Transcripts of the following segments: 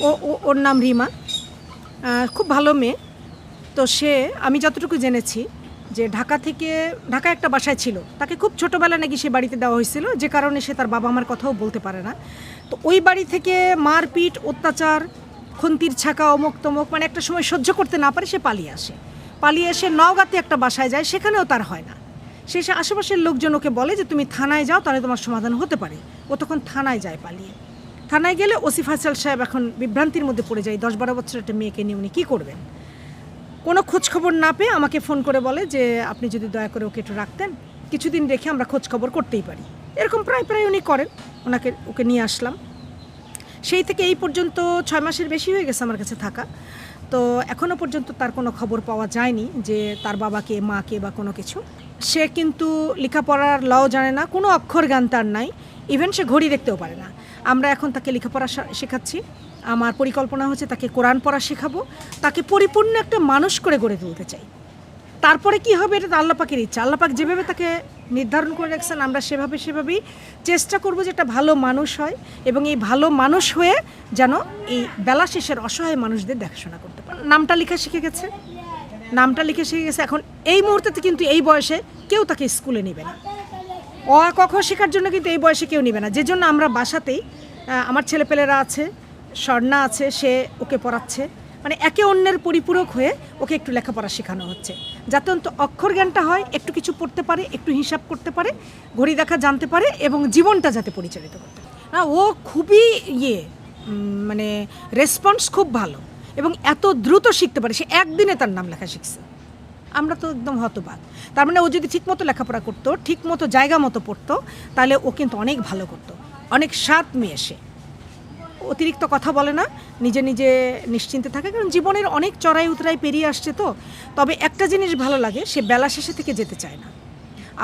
ও ওর নাম রিমা। খুব ভালো মেয়ে। তো সে, আমি যতটুকু জেনেছি যে ঢাকা থেকে, ঢাকা একটা বাসায় ছিল। তাকে খুব ছোটোবেলা নাকি সে বাড়িতে দেওয়া হয়েছিল। যে কারণে সে তার বাবা মার কথাও বলতে পারে না। তো ওই বাড়ি থেকে মারপিট, অত্যাচার, খন্তির ছাকা অমুক তমুক মানে একটা সময় সহ্য করতে না পারে, সে পালিয়ে আসে। পালিয়ে এসে নওগাঁতে একটা বাসায় যায়, সেখানেও তার হয় না। সে সে আশেপাশের লোকজন ওকে বলে যে, তুমি থানায় যাও, তাহলে তোমার সমাধান হতে পারে। ও তখন থানায় যায় পালিয়ে। থানায় গেলে ওসি ফাইসাল সাহেব এখন বিভ্রান্তির মধ্যে পড়ে যায়। দশ বারো বছর একটা মেয়েকে নিয়ে উনি কী করবেন? কোনো খোঁজখবর না পেয়ে আমাকে ফোন করে বলে যে, আপনি যদি দয়া করে ওকে একটু রাখতেন, কিছুদিন রেখে আমরা খোঁজখবর করতেই পারি। এরকম প্রায় প্রায় উনি করেন। ওনাকে, ওকে নিয়ে আসলাম। সেই থেকে এই পর্যন্ত ছয় মাসের বেশি হয়ে গেছে আমার কাছে থাকা। তো এখনও পর্যন্ত তার কোনো খবর পাওয়া যায়নি যে তার বাবাকে, মাকে বা কোনো কিছু। সে কিন্তু লেখাপড়ার লও জানে না, কোনো অক্ষর জ্ঞান তার নাই। ইভেন সে ঘড়ি দেখতেও পারে না। আমরা এখন তাকে লেখাপড়া শেখাচ্ছি। আমার পরিকল্পনা হচ্ছে তাকে কোরআন পড়া শেখাবো, তাকে পরিপূর্ণ একটা মানুষ করে গড়ে তুলতে চাই। তারপরে কি হবে এটা তো আল্লাপাকের ইচ্ছা। আল্লাপাক যেভাবে তাকে নির্ধারণ করে রাখছেন, আমরা সেভাবে সেভাবেই চেষ্টা করব যে একটা ভালো মানুষ হয় এবং এই ভালো মানুষ হয়ে যেন এই বেলা শেষের অসহায় মানুষদের দেখাশোনা করতে পারে। নামটা লেখা শিখে গেছে। নামটা লিখে শিখে গেছে। এখন এই মুহূর্তে কিন্তু এই বয়সে কেউ তাকে স্কুলে নেবে না। অ আ ক খ শেখার জন্য কিন্তু এই বয়সে কেউ নেবে না। যে জন্য আমরা বাসাতেই আমার ছেলেপেলেরা আছে, স্বর্ণা আছে, সে ওকে পড়াচ্ছে। মানে একে অন্যের পরিপূরক হয়ে ওকে একটু লেখাপড়া শেখানো হচ্ছে। যাতে অন্ত অক্ষর জ্ঞানটা হয়, একটু কিছু পড়তে পারে, একটু হিসাব করতে পারে, ঘড়ি দেখা জানতে পারে এবং জীবনটা যাতে পরিচালিত করতে না, ও খুবই ইয়ে মানে রেসপন্স খুব ভালো এবং এত দ্রুত শিখতে পারে। সে একদিনে তার নাম লেখা শিখছে। আমরা তো একদম হতবাক। তার মানে ও যদি ঠিকমতো লেখাপড়া করতো, ঠিকমতো জায়গা মতো পড়তো, তাহলে ও কিন্তু অনেক ভালো করতো। অনেক সাত মেয়ে সে। অতিরিক্ত কথা বলে না, নিজে নিজে নিশ্চিন্তে থাকে, কারণ জীবনের অনেক চড়াই উতরাই পেরিয়ে আসছে তো। তবে একটা জিনিস ভালো লাগে, সে বেলা শেষে থেকে যেতে চায় না।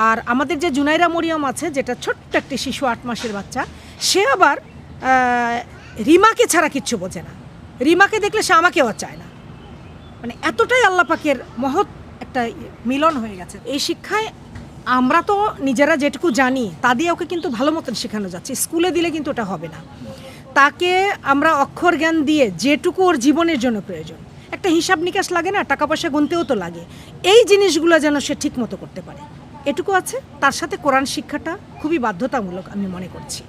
আর আমাদের যে জুনাইরা মরিয়ম আছে, যেটা ছোট্ট একটি শিশু আট মাসের বাচ্চা, সে আবার রিমাকে ছাড়া কিচ্ছু বোঝে না। রিমাকে দেখলে সে আমাকেও আর চায় না। মানে এতটাই আল্লাহ পাকের মহৎ একটা মিলন হয়ে গেছে। এই শিক্ষায় আমরা তো নিজেরা যেটুকু জানি, তা দিয়ে ওকে কিন্তু ভালো মতন শেখানো যাচ্ছে। স্কুলে দিলে কিন্তু ওটা হবে না। তাকে আমরা অক্ষর জ্ঞান দিয়ে যেটুকু ওর জীবনের জন্য প্রয়োজন। একটা হিসাব নিকাশ লাগে না, টাকা পয়সা গুনতেও তো লাগে। এই জিনিসগুলো যেন সে ঠিক মতো করতে পারে। এটুকু আছে। তার সাথে কোরআন শিক্ষাটা খুবই বাধ্যতামূলক আমি মনে করছি।